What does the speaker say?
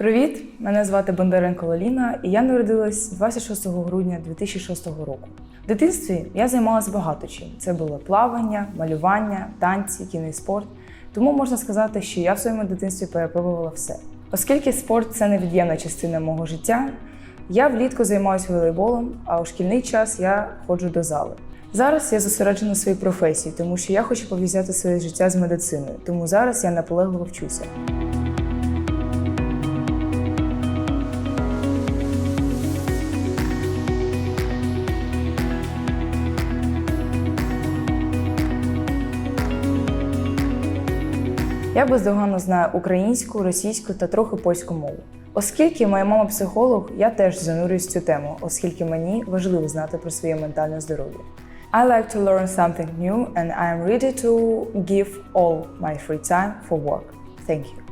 Привіт! Мене звати Бондаренко Лаліна, і я народилась 26 грудня 2006 року. В дитинстві я займалася багато чим. Це було плавання, малювання, танці, кінний спорт. Тому можна сказати, що я в своєму дитинстві перепробувала все. Оскільки спорт це невід'ємна частина мого життя, я влітку займаюся волейболом, а у шкільний час я ходжу до зали. Зараз я зосереджена на своїй професії, тому що я хочу пов'язати своє життя з медициною. Тому зараз я наполегливо вчуся. Я бездоганно знаю українську, російську та трохи польську мову. Оскільки моя мама психолог, я теж занурююсь цю тему, оскільки мені важливо знати про своє ментальне здоров'я. I like to learn something new and I am ready to give all my free time for work. Thank you.